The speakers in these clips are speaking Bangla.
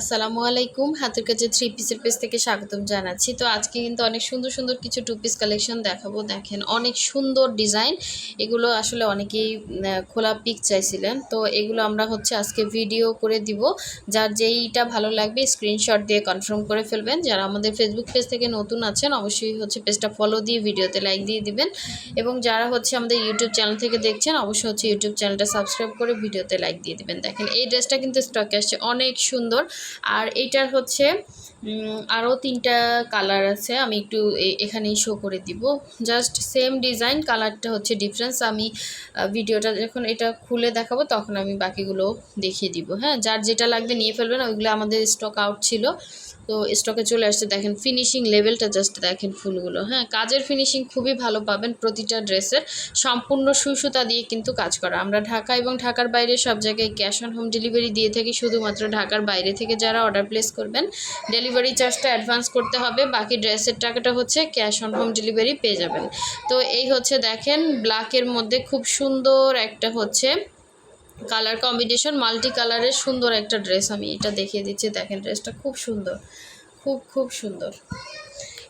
আসসালামু আলাইকুম। হাতের কাছে থ্রি পিসের পেজ থেকে স্বাগতম জানাচ্ছি। তো আজকে কিন্তু অনেক সুন্দর সুন্দর কিছু টু পিস কালেকশন দেখাবো। দেখেন, অনেক সুন্দর ডিজাইন এগুলো আসলে অনেকেই খোলা পিক চাইছিলেন। তো এগুলো আমরা হচ্ছে আজকে ভিডিও করে দিব। যার যেইটা ভালো লাগবে স্ক্রিনশট দিয়ে কনফার্ম করে ফেলবেন। যারা আমাদের ফেসবুক পেজ থেকে নতুন আছেন, অবশ্যই হচ্ছে পেজটা ফলো দিয়ে ভিডিওতে লাইক দিয়ে দিবেন। এবং যারা হচ্ছে আমাদের ইউটিউব চ্যানেল থেকে দেখছেন, অবশ্যই হচ্ছে ইউটিউব চ্যানেলটা সাবস্ক্রাইব করে ভিডিওতে লাইক দিয়ে দিবেন। দেখেন, এই ড্রেসটা কিন্তু স্টকে আসছে। অনেক সুন্দর। আর এইটার হচ্ছে আরও তিনটা কালার আছে, আমি একটু এখানেই শো করে দিব। জাস্ট সেম ডিজাইন কালারটা হচ্ছে ডিফারেন্স আমি ভিডিওটা যখন এটা খুলে দেখাবো, তখন আমি বাকিগুলো দেখিয়ে দিব। হ্যাঁ যার যেটা লাগবে নিয়ে ফেলবেন, ওইগুলো আমাদের স্টক আউট ছিল। তো স্টকে চলে আসছে, দেখেন ফিনিশিং লেভেলটা জাস্ট দেখেন ফুলগুলো। হ্যাঁ কাজের ফিনিশিং খুবই ভালো পাবেন প্রতিটা ড্রেসের। সম্পূর্ণ সুই সুতা দিয়ে কিন্তু কাজ করা। আমরা ঢাকা এবং ঢাকার বাইরে সব জায়গায় ক্যাশ অন হোম ডেলিভারি দিয়ে থাকি, শুধুমাত্র ঢাকার বাইরে থেকে যারা অর্ডার প্লেস করবেন ডেলিভারি চার্জটা অ্যাডভান্স করতে হবে, বাকি ড্রেসের টাকাটা হচ্ছে ক্যাশ অন হোম ডেলিভারি পেয়ে যাবেন। তো এই হচ্ছে দেখেন ব্ল্যাকের মধ্যে খুব সুন্দর একটা হচ্ছে কালার কম্বিনেশন মাল্টি কালারের সুন্দর একটা ড্রেস আমি এটা দেখিয়ে দিচ্ছি। দেখেন ড্রেসটা খুব সুন্দর, খুব খুব সুন্দর।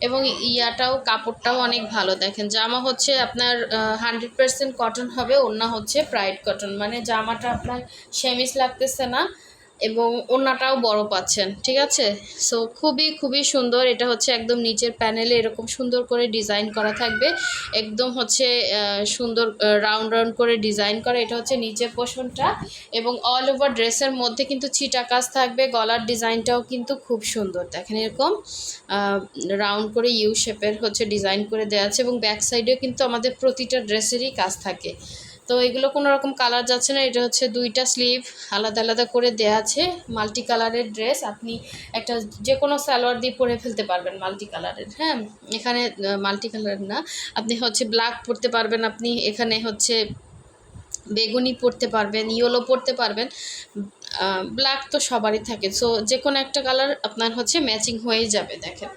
এবং ইয়াটাও, কাপড়টাও অনেক ভালো। দেখেন জামা হচ্ছে আপনার হান্ড্রেড পার্সেন্ট কটন হবে, ওড়না হচ্ছে প্রাইড কটন মানে জামাটা আপনার সেমিস লাগতেছে না এবং ওড়নাটাও বড় পাচ্ছেন, ঠিক আছে? সো খুবই খুবই সুন্দর। এটা হচ্ছে একদম নিচের প্যানেলে এরকম সুন্দর করে ডিজাইন করা থাকবে। একদম হচ্ছে সুন্দর রাউন্ড রাউন্ড করে ডিজাইন করা। এটা হচ্ছে নিচের পোষণটা এবং অল ওভার ড্রেসের মধ্যে কিন্তু ছিটা কাজ থাকবে। গলার ডিজাইনটাও কিন্তু খুব সুন্দর। দেখেন এরকম রাউন্ড করে ইউ শেপের হচ্ছে ডিজাইন করে দেওয়া আছে। এবং ব্যাক সাইডেও কিন্তু আমাদের প্রতিটা ড্রেসেরই কাজ থাকে। তো এগুলো কোনো রকম কালার যাচ্ছে না, এটা হচ্ছে দুইটা স্লিভ আলাদা আলাদা করে দেওয়া আছে মাল্টি কালারের ড্রেস আপনি একটা যে কোনো সালোয়ার দিয়ে পরে ফেলতে পারবেন মাল্টি কালারের হ্যাঁ? এখানে মাল্টি কালার না, আপনি হচ্ছে ব্ল্যাক পরতে পারবেন, আপনি এখানে হচ্ছে বেগুনি পরতে পারবেন ইয়েলো পরতে পারবেন ব্ল্যাক তো সবারই থাকে সো যে কোনো একটা কালার আপনার হচ্ছে ম্যাচিং হয়ে যাবে, দেখেন।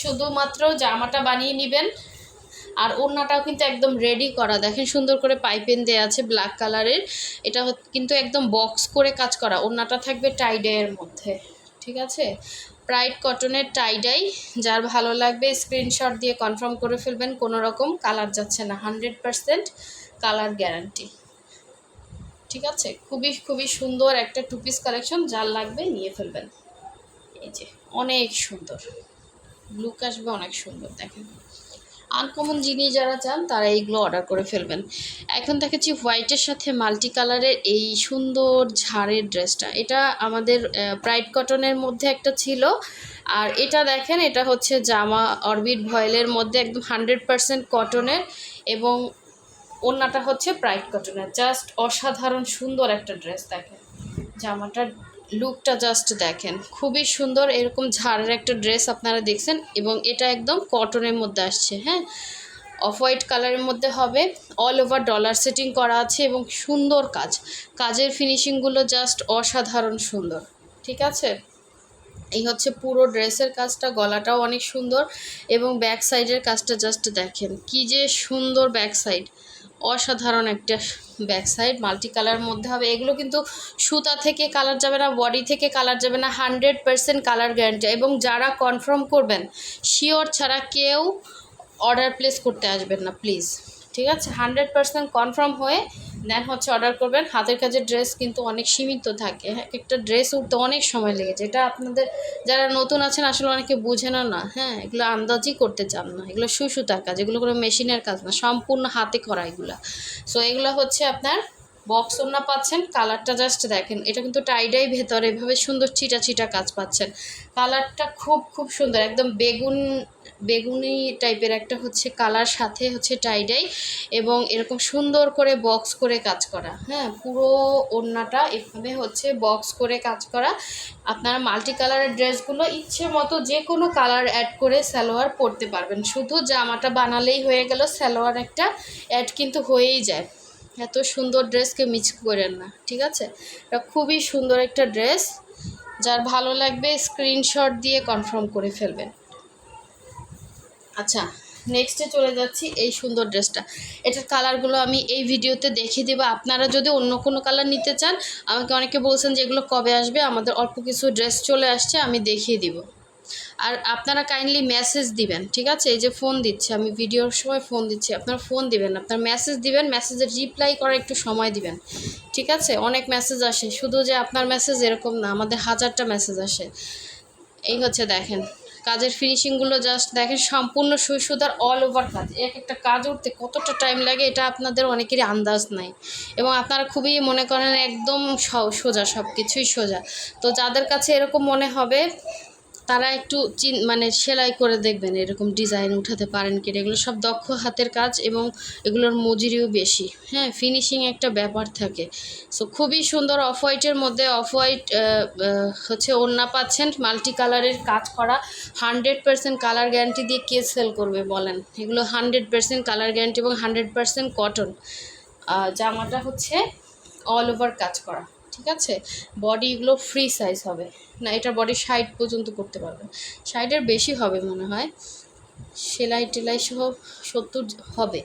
শুধুমাত্র জামাটা বানিয়ে নেবেন আর ওড়নাটাও কিন্তু একদম রেডি করা। দেখেন সুন্দর করে পাইপেন দেওয়া আছে ব্ল্যাক কালারের এটা কিন্তু একদম বক্স করে কাজ করা। ওড়নাটা থাকবে টাইডাইয়ের মধ্যে, ঠিক আছে? প্রাইড কটনের টাইডাই যার ভালো লাগবে স্ক্রিনশট দিয়ে কনফার্ম করে ফেলবেন, কোনো রকম কালার যাচ্ছে না হান্ড্রেড পারসেন্ট কালার গ্যারান্টি ঠিক আছে? খুবই খুবই সুন্দর একটা টু পিস কালেকশন যার লাগবে নিয়ে ফেলবেন। এই যে, অনেক সুন্দর। লুক আসবে অনেক সুন্দর, দেখেন। আনকমন জিনিস যারা চান, তারা এইগুলো অর্ডার করে ফেলবেন। এখন দেখাচ্ছি হোয়াইটের সাথে মাল্টি কালারের এই সুন্দর ঝাড়ের ড্রেসটা এটা আমাদের প্রাইড কটনের মধ্যে একটা ছিল। আর এটা দেখেন, এটা হচ্ছে জামা অরবিট ভয়েলের মধ্যে একদম হান্ড্রেড পারসেন্ট কটনের এবং ওড়নাটা হচ্ছে প্রাইড কটনের জাস্ট অসাধারণ সুন্দর একটা ড্রেস দেখেন। জামাটার লুকটা জাস্ট দেখেন। খুবই সুন্দর, এরকম ঝাড়ের একটা ড্রেস আপনারা দেখছেন এবং এটা একদম কটনের মধ্যে আসছে হ্যাঁ? অফ হোয়াইট কালারের মধ্যে হবে। অল ওভার ডলার সেটিং করা আছে এবং সুন্দর কাজ। কাজের ফিনিশিংগুলো জাস্ট অসাধারণ সুন্দর, ঠিক আছে? এই হচ্ছে পুরো ড্রেসের কাজটা, গলাটাও অনেক সুন্দর এবং ব্যাক সাইডের কাজটা জাস্ট দেখেন। কি যে সুন্দর ব্যাক সাইড অসাধারণ একটা ব্যাক সাইড মাল্টি কালার মধ্যে হবে। এগুলো কিন্তু সুতা থেকে কালার যাবে না, বডি থেকে কালার যাবে না, হান্ড্রেড পারসেন্ট কালার গ্যারান্টি। এবং যারা কনফার্ম করবেন, শিওর ছাড়া কেউ অর্ডার প্লেস করতে আসবেন না, প্লিজ। ঠিক আছে? হান্ড্রেড পারসেন্ট কনফার্ম হয়ে দেন হচ্ছে অর্ডার করবেন। হাতের কাজের ড্রেস কিন্তু অনেক সীমিত থাকে। হ্যাঁ একটা ড্রেস উঠতে অনেক সময় লেগে যায়। এটা আপনাদের, যারা নতুন আছেন আসলে অনেকে বুঝে না। না হ্যাঁ এগুলো আন্দাজই করতে চান না। এগুলো সুসুতার কাজ। এগুলো কোনো মেশিনের কাজ না। সম্পূর্ণ হাতে করা এগুলা। সো এগুলো হচ্ছে আপনার বক্স ওনা পাচ্ছেন। কালারটা জাস্ট দেখেন। এটা কিন্তু টাইডাই ভেতরে এভাবে সুন্দর চিটা চিটা কাজ পাচ্ছেন। কালারটা খুব খুব সুন্দর। একদম বেগুন বেগুনি টাইপের একটা হচ্ছে কালার সাথে হচ্ছে টাইডাই এবং এরকম সুন্দর করে বক্স করে কাজ করা। হ্যাঁ পুরো ওড়নাটা এভাবে হচ্ছে বক্স করে কাজ করা। আপনারা মাল্টি কালারের ড্রেসগুলো ইচ্ছে মতো যে কোনো কালার অ্যাড করে সালোয়ার পরতে পারবেন। শুধু জামাটা বানালেই হয়ে গেল, সালোয়ার একটা অ্যাড কিন্তু হয়েই যায়। এত সুন্দর ড্রেসকে মিস করেন না, ঠিক আছে? এটা খুবই সুন্দর একটা ড্রেস। যার ভালো লাগবে স্ক্রিনশট দিয়ে কনফার্ম করে ফেলবেন। আচ্ছা নেক্সটে চলে যাচ্ছি এই সুন্দর ড্রেসটা এটার কালারগুলো আমি এই ভিডিওতে দেখিয়ে দেবো। আপনারা যদি অন্য কোনো কালার নিতে চান, আমাকে অনেকে বলছেন যে এগুলো কবে আসবে, আমাদের অল্প কিছু ড্রেস চলে আসছে, আমি দেখিয়ে দিব। আর আপনারা কাইন্ডলি মেসেজ দিবেন, ঠিক আছে? এই যে ফোন দিচ্ছে, আমি ভিডিওর সময় ফোন দিচ্ছি, আপনারা ফোন দিবেন আপনার মেসেজ দিবেন মেসেজের রিপ্লাই করার একটু সময় দিবেন, ঠিক আছে? অনেক মেসেজ আসে, শুধু যে আপনার মেসেজ এরকম না, আমাদের হাজারটা মেসেজ আসে। এই হচ্ছে দেখেন কাজের ফিনিশিংগুলো জাস্ট দেখেন, সম্পূর্ণ শৈশুদার অল ওভার কাজ। এক একটা কাজ উঠতে কতটা টাইম লাগে, এটা আপনাদের অনেকেরই আন্দাজ নাই। এবং আপনারা খুবই মনে করেন একদম সোজা সব কিছুই সোজা। তো যাদের কাছে এরকম মনে হবে তারা একটু চিন মানে সেলাই করে দেখবেন, এরকম ডিজাইন উঠাতে পারেন কি এগুলো সব দক্ষ হাতের কাজ এবং এগুলোর মজুরিও বেশি। হ্যাঁ ফিনিশিং একটা ব্যাপার থাকে। সো খুবই সুন্দর অফ হোয়াইটের মধ্যে অফ হোয়াইট হচ্ছে ওড়না পাচ্ছেন মাল্টি কালারের কাজ করা হান্ড্রেড পার্সেন্ট কালার গ্যারান্টি দিয়ে কে সেল করবে বলেন? এগুলো হান্ড্রেড পার্সেন্ট কালার গ্যারান্টি এবং হান্ড্রেড পার্সেন্ট কটন জামাটা হচ্ছে অল ওভার কাজ করা। ঠিক আছে? বডি এগুলো ফ্রি সাইজ হবে। না এটা বডি সাইড পর্যন্ত করতে পারবে। সাইডের বেশি হবে মনে হয়। সেলাই টেলাই সহ সত্তর হবে।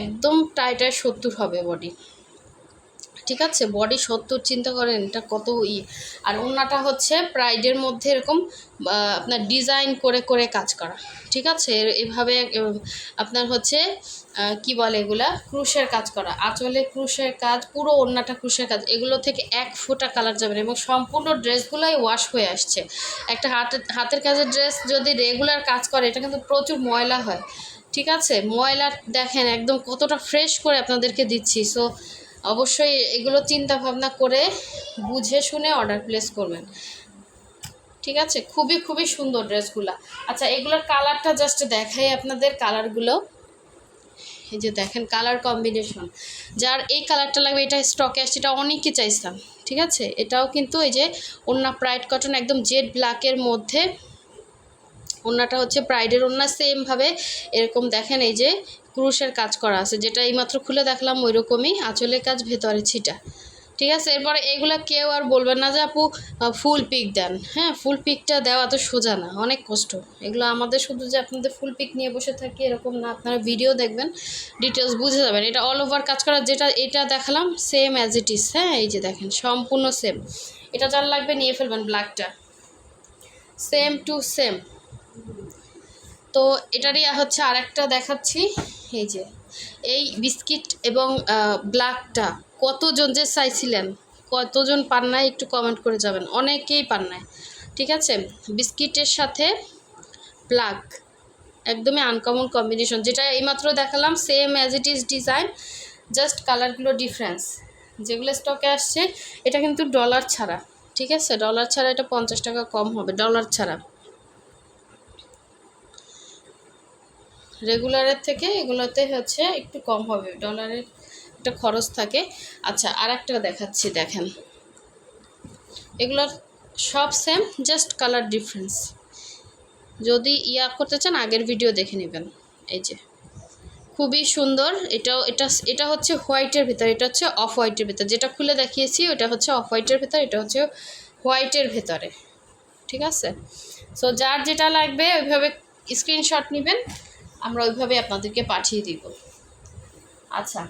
একদম টাইটায় সত্তর হবে বডি ঠিক আছে? বডি সত্তর, চিন্তা করেন এটা কত ই। আর ওড়নাটা হচ্ছে প্রাইডের মধ্যে এরকম আপনার ডিজাইন করে করে কাজ করা। ঠিক আছে? এভাবে আপনার হচ্ছে কি বলে এগুলা? ক্রুশের কাজ করা। আঁচলে ক্রুশের কাজ, পুরো ওড়নাটা ক্রুশের কাজ। এগুলো থেকে এক ফোঁটা কালার যাবে এবং সম্পূর্ণ ড্রেসগুলোই ওয়াশ হয়ে আসছে। একটা হাতের হাতের কাজের ড্রেস যদি রেগুলার কাজ করে, এটা কিন্তু প্রচুর ময়লা হয়। ঠিক আছে? ময়লা দেখেন, একদম কতটা ফ্রেশ করে আপনাদেরকে দিচ্ছি। সো অবশ্যই এগুলো চিন্তা ভাবনা করে বুঝে শুনে অর্ডার প্লেস করবেন। ঠিক আছে? খুবই খুবই সুন্দর ড্রেসগুলো। আচ্ছা এগুলোর কালারটা জাস্ট দেখাই আপনাদের কালারগুলো এই যে দেখেন কালার কম্বিনেশন যার এই কালারটা লাগবে, এটা স্টকে আসছে, এটা অনেকই চাইছিলাম। ঠিক আছে? এটাও কিন্তু এই যে ওন্না প্রাইড কটন একদম জেড ব্ল্যাকের মধ্যে। ওন্নাটা হচ্ছে প্রাইডের ওন্না সেমভাবে এরকম দেখেন এই যে ক্রুশের কাজ করা আছে, যেটা এইমাত্র খুলে দেখলাম ওই রকমই আঁচলের কাজ ভেতরে ছিটা। ঠিক আছে? এরপরে এগুলো কেউ আর বলবেন না যে আপু ফুল পিক দেন। হ্যাঁ ফুল পিকটা দেওয়া তো সোজা না, অনেক কষ্ট। এগুলো আমাদের শুধু যে আপনাদের ফুল পিক নিয়ে বসে থাকি এরকম না, আপনারা ভিডিও দেখবেন ডিটেলস বুঝে যাবেন। এটা অল ওভার কাজ করা যেটা, এটা দেখালাম সেম অ্যাজ ইট ইজ হ্যাঁ এই যে দেখেন, সম্পূর্ণ সেম এটা যার লাগবে নিয়ে ফেলবেন ব্ল্যাকটা সেম টু সেম তো এটারই হচ্ছে আরেকটা দেখাচ্ছি। এই যে, এই বিস্কিট এবং ব্ল্যাকটা কতজন যে চাইছিলেন, কতজন পান নাই একটু কমেন্ট করে যাবেন। অনেকেই পান নাই, ঠিক আছে? বিস্কিটের সাথে ব্ল্যাক, একদমই আনকমন কম্বিনেশন যেটা এইমাত্র দেখালাম same as it is design just কালারগুলো ডিফারেন্স যেগুলো স্টকে আসছে, এটা কিন্তু ডলার ছাড়া, ঠিক আছে? ডলার ছাড়া এটা পঞ্চাশ টাকা কম হবে ডলার ছাড়া। রেগুলারের থেকে এগুলোতে হচ্ছে একটু কম হবে ডলারের একটা খরচ থাকে। আচ্ছা আর একটা দেখাচ্ছি, দেখেন। এগুলোর সব সেম জাস্ট কালার ডিফারেন্স যদি ইয়া করতে চান, আগের ভিডিও দেখে নেবেন। এই যে, খুবই সুন্দর। এটাও, এটা এটা হচ্ছে হোয়াইটের ভিতর, এটা হচ্ছে অফ হোয়াইটের ভিতর। যেটা খুলে দেখিয়েছি, ওটা হচ্ছে অফ হোয়াইটের ভিতর, এটা হচ্ছে হোয়াইটের ভেতরে। ঠিক আছে? সো যার যেটা লাগবে, ওইভাবে স্ক্রিনশট নেবেন। আমরা ওইভাবে আপনাদেরকে পাঠিয়ে দিব। আচ্ছা।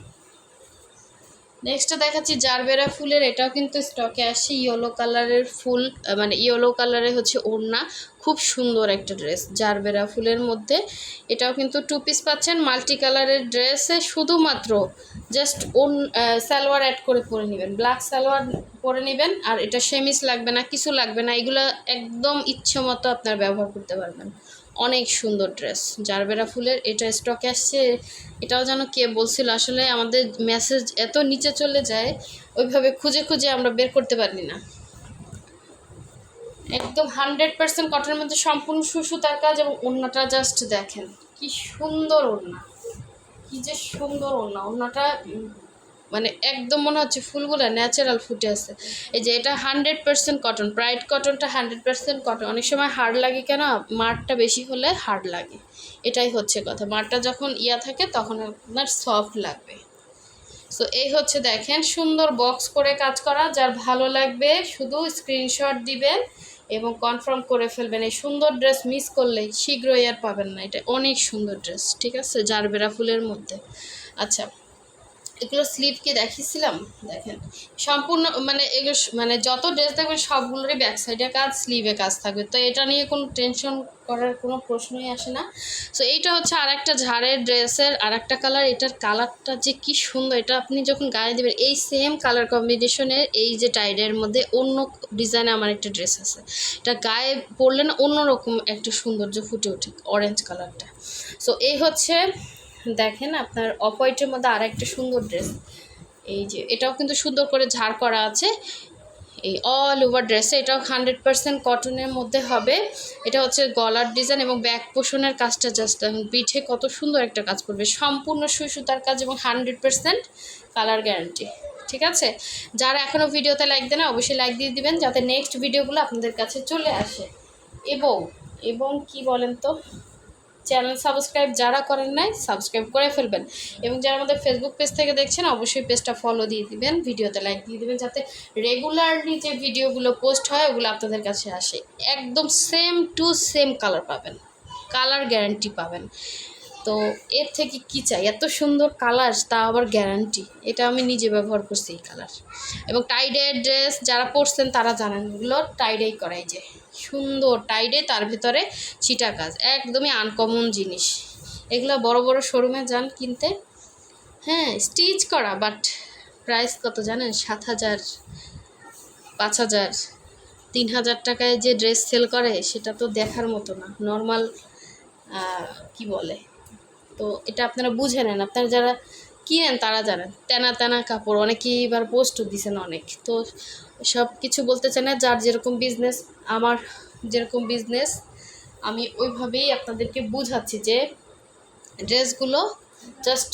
নেক্সটটা দেখাচ্ছি জারবেরা ফুলের, এটাও কিন্তু স্টকে আসছে ইয়েলো কালারের ফুল মানে ইয়েলো কালারের হচ্ছে ওড়না। খুব সুন্দর একটা ড্রেস জারবেরা ফুলের মধ্যে। এটাও কিন্তু টু পিস পাচ্ছেন। মাল্টি কালারের ড্রেসে শুধুমাত্র জাস্ট ওন সালোয়ার অ্যাড করে পরে নেবেন। ব্ল্যাক সালোয়ার পরে নেবেন, আর এটা সেমিস লাগবে না, কিছু লাগবে না। এগুলো একদম ইচ্ছে মতো আপনার ব্যবহার করতে পারবেন। অনেক সুন্দর ড্রেস। জারবেরা ফুলের এটা স্টকে আসছে, এটাও যেন কে বলছিল, আসলে আমাদের মেসেজ এত নিচে চলে যায়, ওইভাবে খুঁজে খুঁজে আমরা বের করতে পারি না। একদম হান্ড্রেড পার্সেন্ট কটনের মধ্যে সম্পূর্ণ সুসুতার কাজ এবং ওড়নাটা জাস্ট দেখেন, কি সুন্দর ওড়না। কি যে সুন্দর ওড়না, ওড়নাটা মানে একদম মনে হচ্ছে ফুলগুলো ন্যাচারাল ফুটে আছে। এই যে এটা হান্ড্রেড পার্সেন্ট কটন প্রাইড কটনটা হান্ড্রেড পার্সেন্ট কটন অনেক সময় হার্ড লাগে কেন? মারটা বেশি হলে হার্ড লাগে। এটাই হচ্ছে কথা। মারটা যখন ইয়া থাকে, তখন আপনার সফট লাগবে। সো এই হচ্ছে দেখেন, সুন্দর বক্স করে কাজ করা। যার ভালো লাগবে, শুধু স্ক্রিনশট দিবেন এবং কনফার্ম করে ফেলবেন। এই সুন্দর ড্রেস মিস করলে শীঘ্রই আর পাবেন না। এটা অনেক সুন্দর ড্রেস ঠিক আছে? জারবেরা ফুলের মধ্যে। আচ্ছা এগুলো স্লিভ কি দেখিয়েছিলাম? দেখেন। সম্পূর্ণ মানে এগুলো মানে যত ড্রেস দেখবেন সবগুলোরই ব্যাক সাইডে কাজ স্লিভে কাজ থাকবে। তো এটা নিয়ে কোনো টেনশন করার কোনো প্রশ্নই আসে না। সো এইটা হচ্ছে আর একটা ঝাড়ের ড্রেসের আর একটা কালার এটার কালারটা যে কি সুন্দর। এটা আপনি যখন গায়ে দেবেন, এই সেম কালার কম্বিনেশনের এই যে টাইডের মধ্যে অন্য ডিজাইনে আমার একটা ড্রেস আছে। এটা গায়ে পরলে না অন্যরকম একটা সৌন্দর্য ফুটে ওঠে অরেঞ্জ কালারটা সো এই হচ্ছে দেখেন আপনার অফ হোয়াইটের মধ্যে আর একটা সুন্দর ড্রেস এই যে, এটাও কিন্তু সুন্দর করে ঝাড় করা আছে। এই অল ওভার ড্রেসে এটাও হান্ড্রেড পার্সেন্ট কটনের মধ্যে হবে। এটা হচ্ছে গলার ডিজাইন এবং ব্যাক পোষণের কাজটা জাস্ট পিঠে কত সুন্দর একটা কাজ করবে। সম্পূর্ণ সুই সুতার কাজ এবং হান্ড্রেড পার্সেন্ট কালার গ্যারান্টি ঠিক আছে? যারা এখনও ভিডিওতে লাইক দেন অবশ্যই লাইক দিয়ে দিবেন যাতে নেক্সট ভিডিওগুলো আপনাদের কাছে চলে আসে। এবং এবং কি বলেন তো? চ্যানেল সাবস্ক্রাইব যারা করেন নাই, সাবস্ক্রাইব করে ফেলবেন। এবং যারা আমাদের ফেসবুক পেজ থেকে দেখছেন, অবশ্যই পেজটা ফলো দিয়ে দিবেন, ভিডিওতে লাইক দিয়ে দিবেন, যাতে রেগুলারলি যে ভিডিওগুলো পোস্ট হয়, ওগুলো আপনাদের কাছে আসে। একদম সেম টু সেম কালার পাবেন। কালার গ্যারান্টি পাবেন। তো এর থেকে কি চাই? এত সুন্দর কালার তা আবার গ্যারান্টি এটা আমি নিজে ব্যবহার করছি এই কালার এবং টাইডের ড্রেস যারা পরছেন, তারা জানেন, এগুলো টাইডেই করাই যে সুন্দর টাইডে তার ভিতরে ছিটা কাজ একদমই আনকমন জিনিস। এগুলো বড় বড় শোরুমে যান কিনতে। হ্যাঁ স্টিচ করা বাট প্রাইস কত জানেন? সাত হাজার, পাঁচ হাজার, তিন হাজার টাকায় যে ড্রেস সেল করে, সেটা তো দেখার মতো না। নর্মাল কি বলে? তো এটা আপনারা বুঝে নেন। আপনারা যারা কিনেন, তারা জানেন। তেনা তেনা কাপড়, অনেকেই এবার পোস্টও দিছেন অনেক। তো সব কিছু বলতে চাই না। যার যেরকম বিজনেস আমার যেরকম বিজনেস আমি ওইভাবেই আপনাদেরকে বুঝাচ্ছি যে ড্রেসগুলো জাস্ট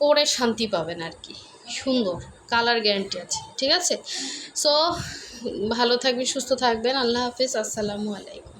পরে শান্তি পাবেন আর কি। সুন্দর কালার গ্যারান্টি আছে, ঠিক আছে? সো ভালো থাকবেন, সুস্থ থাকবেন। আল্লাহ হাফিজ, আসসালামু আলাইকুম।